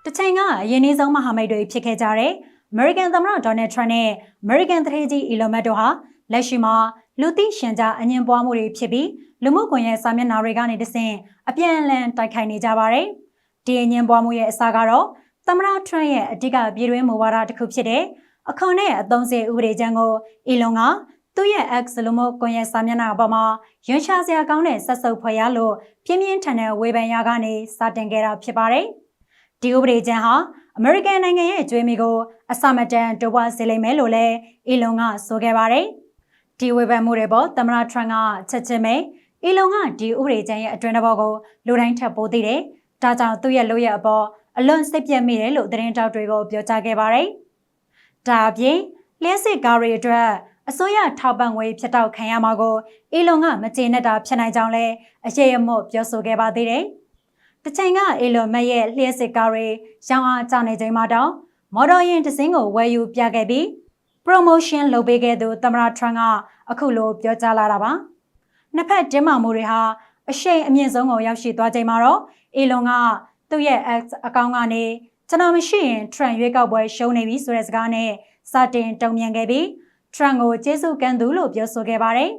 ။တစ်ချိန်ကအရင်နှဆုံးမဟာမိတ်တွေဖြစ်ခဲ့ကြတဲ့ American သမ္မတ Donald Trump နဲ့ American သတင်းကြီး Elon Musk တို့ဟာလက်ရှိမှာလူသိရှင်ကြားအငင်းပွားမှုတွေဖြစ်ပြီးလူမှုကွန်ရက်စာမျက်နှာတွေကနေတဆင့်အပြန်အလှန်တိုက်ခိုက်နေကြပါတယ်။ဒီအငင်းပွားမှုရဲ့အစကတော့သမ္မတ Trump ရဲ့အဓိကပြည်တွင်းမူဝါဒတစ်ခုဖြစ်တဲ့အခွန်နဲ့အသုံးစရိတ်ဥပဒေကြမ်းကို Elon ကသူ့ရဲ့ X လူမှုကွန်ရက်စာမျက်နှာအပေါ်မှာရွှန်ရှာစရာကောင်းတဲ့ဆက်စုပ်ဖွဲ့ရလို့ပြင်းပြင်းထန်တဲ့ဝေဖန်ရာကနေစတင်ခဲ့တာဖြစ်ပါတယ်။ ဒီဥပဒေကြမ်းဟာအမေရိကန်နိုင်ငံရဲ့ကြွေးမီကိုအစမတန်တိုးပွားစေလိမ့်မယ်လို့လည်းအီလွန်ကဆိုခဲ့ပါတယ်။ဒီဝေဖန်မှုတွေပေါ်သမ္မတထရန့်ကချက်ချင်းပဲအီလွန်ကဒီဥပဒေကြမ်းရဲ့အတွင်းတစ်ပေါ်ကိုလူတိုင်းထပ်ပိုးသိတယ်။ဒါကြောင့်သူ့ရဲ့လုပ်ရအပေါ်အလွန်စိတ်ပြတ်မိတယ်လို့သတင်းတောက်တွေကိုပြောကြားခဲ့ပါတယ်။ဒါအပြင်လျှက်စစ်ကားတွေအတွက်အစိုးရထောက်ပံ့ငွေဖြတ်တောက်ခံရမှာကိုအီလွန်ကမကျေနပ်တာဖြစ်နိုင်ကြောင်းလဲအရေးအမို့ပြောဆိုခဲ့ပါသေးတယ်။ တစ်ချိန်ကအီလွန်မက်ရဲ့လျှက်စစ်ကားတွေရောင်းအားကျနေချိန်မှာတော့မော်ဒယ်ယာဉ်တစ်စင်းကိုဝယ်ယူပြခဲ့ပြီး promotion လုပ်ပေးခဲ့သူသမ္မတထရန့်ကအခုလိုပြောကြားလာတာပါ။နှစ်ဖက်တင်းမာမှုတွေဟာအရှိန်အမြင့်ဆုံးကိုရောက်ရှိသွားချိန်မှာတော့အီလွန်ကသူ့ရဲ့ X အကောင့်ကနေကျွန်တော်မရှိရင် Trump ရွေးကောက်ပွဲရှုံးနေပြီဆိုတဲ့စကားနဲ့စတင်တုံ့ပြန်ခဲ့ပြီး Trump ကိုကျေးဇူးကမ်းသူလို့ပြောဆိုခဲ့ပါတယ်